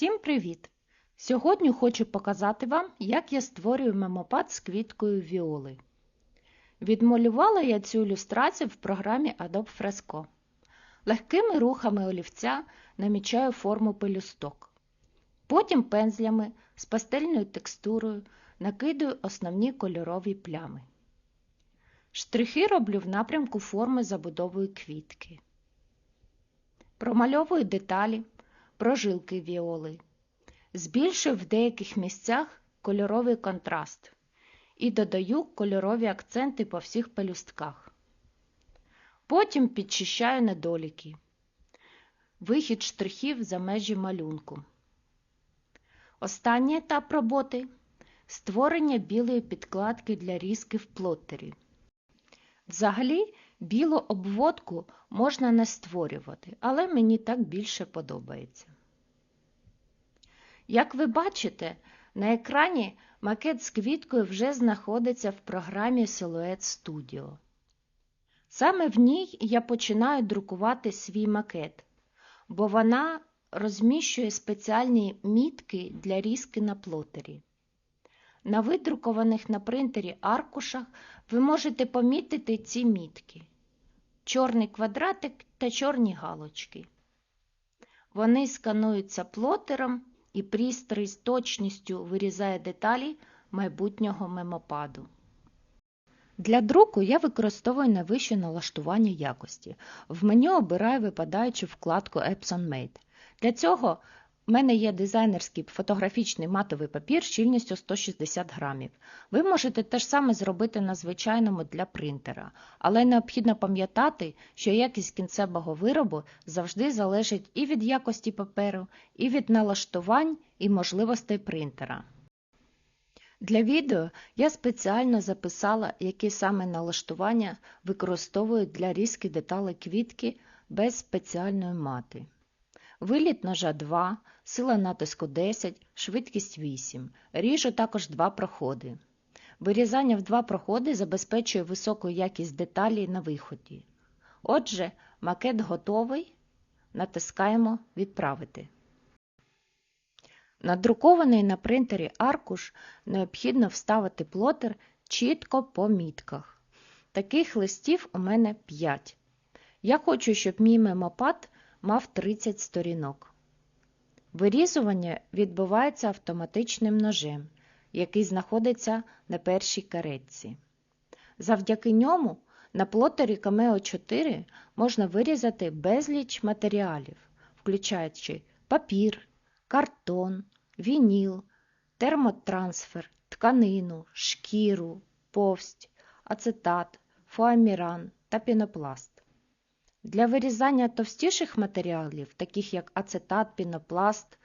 Всім привіт! Сьогодні хочу показати вам, як я створюю мемопад з квіткою віоли. Відмалювала я цю ілюстрацію в програмі Adobe Fresco. Легкими рухами олівця намічаю форму пелюсток. Потім пензлями з пастельною текстурою накидаю основні кольорові плями. Штрихи роблю в напрямку форми забудової квітки. Промальовую деталі, прожилки віоли. Збільшую в деяких місцях кольоровий контраст і додаю кольорові акценти по всіх пелюстках. Потім підчищаю недоліки, вихід штрихів за межі малюнку. Останній етап роботи створення білої підкладки для різки в плоттері. Взагалі, білу обводку можна не створювати, але мені так більше подобається. Як ви бачите, на екрані макет з квіткою вже знаходиться в програмі Silhouette Studio. Саме в ній я починаю друкувати свій макет, бо вона розміщує спеціальні мітки для різки на плотері. На видрукованих на принтері аркушах ви можете помітити ці мітки: чорний квадратик та чорні галочки. Вони скануються плотером і пристрій з точністю вирізає деталі майбутнього мемопаду. Для друку я використовую найвище налаштування якості. В меню обираю випадаючу вкладку Epson Made. Для цього в мене є дизайнерський фотографічний матовий папір щільністю 160 грамів. Ви можете те ж саме зробити на звичайному для принтера, але необхідно пам'ятати, що якість кінцевого виробу завжди залежить і від якості паперу, і від налаштувань і можливостей принтера. Для відео я спеціально записала, які саме налаштування використовують для різки деталей квітки без спеціальної мати. Виліт ножа 2, сила натиску 10, швидкість 8. Ріжу також два проходи. Вирізання в два проходи забезпечує високу якість деталі на виході. Отже, макет готовий. Натискаємо Відправити. Надрукований на принтері аркуш необхідно вставити плотер чітко по мітках. Таких листів у мене 5. Я хочу, щоб мій мемопад мав 30 сторінок. Вирізування відбувається автоматичним ножем, який знаходиться на першій каретці. Завдяки ньому на плотері Cameo 4 можна вирізати безліч матеріалів, включаючи папір, картон, вініл, термотрансфер, тканину, шкіру, повсть, ацетат, фоаміран та пінопласт. Для вирізання товстіших матеріалів, таких як ацетат, пінопласт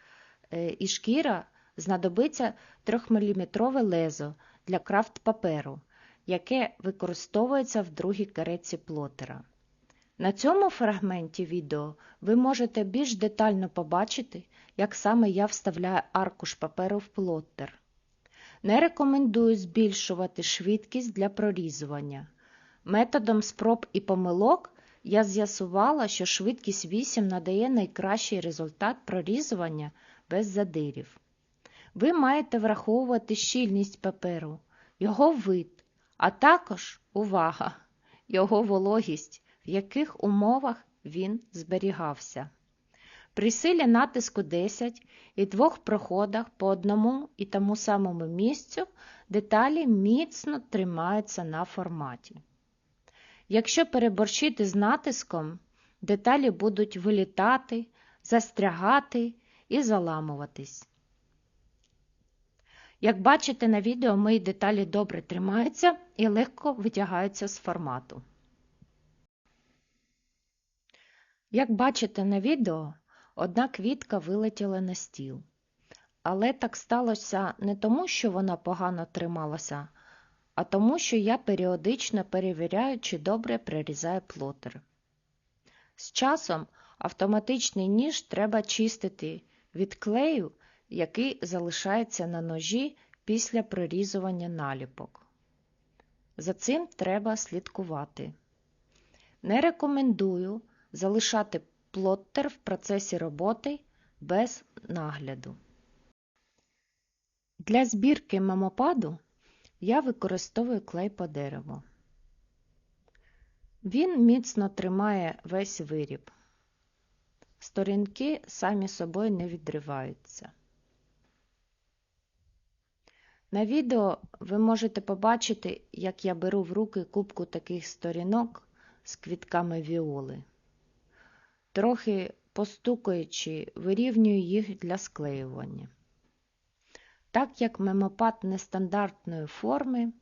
е, і шкіра, знадобиться 3-мм лезо для крафт паперу, яке використовується в другій кареці плотера. На цьому фрагменті відео ви можете більш детально побачити, як саме я вставляю аркуш паперу в плоттер. Не рекомендую збільшувати швидкість для прорізування. Методом спроб і помилок я з'ясувала, що швидкість 8 надає найкращий результат прорізування без задирів. Ви маєте враховувати щільність паперу, його вид, а також увага, його вологість, в яких умовах він зберігався. При силі натиску 10 і двох проходах по одному і тому самому місцю деталі міцно тримаються на форматі. Якщо переборщити з натиском, деталі будуть вилітати, застрягати і заламуватись. Як бачите на відео, мої деталі добре тримаються і легко витягаються з формату. Як бачите на відео, одна квітка вилетіла на стіл. Але так сталося не тому, що вона погано трималася, а тому, що я періодично перевіряю, чи добре прирізає плотер. З часом автоматичний ніж треба чистити від клею, який залишається на ножі після прорізування наліпок. За цим треба слідкувати. Не рекомендую залишати плоттер в процесі роботи без нагляду. Для збірки мемопаду я використовую клей по дереву. Він міцно тримає весь виріб. Сторінки самі собою не відриваються. На відео ви можете побачити, як я беру в руки кубку таких сторінок з квітками віоли. Трохи постукаючи, вирівнюю їх для склеювання. Так як мемопад нестандартної форми,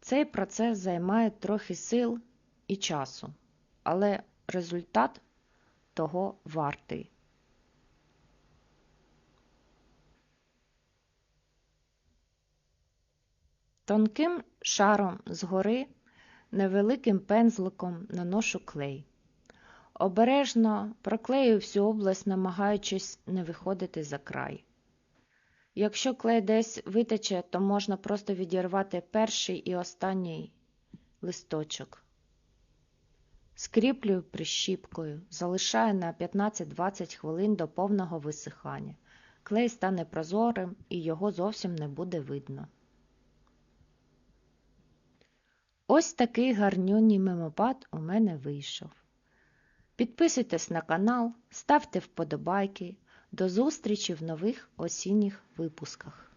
цей процес займає трохи сил і часу, але результат того вартий. Тонким шаром згори невеликим пензликом наношу клей. Обережно проклею всю область, намагаючись не виходити за край. Якщо клей десь витече, то можна просто відірвати перший і останній листочок. Скріплюю прищіпкою, залишаю на 15-20 хвилин до повного висихання. Клей стане прозорим і його зовсім не буде видно. Ось такий гарнюній мемопад у мене вийшов. Підписуйтесь на канал, ставте вподобайки. До зустрічі в нових осінніх випусках.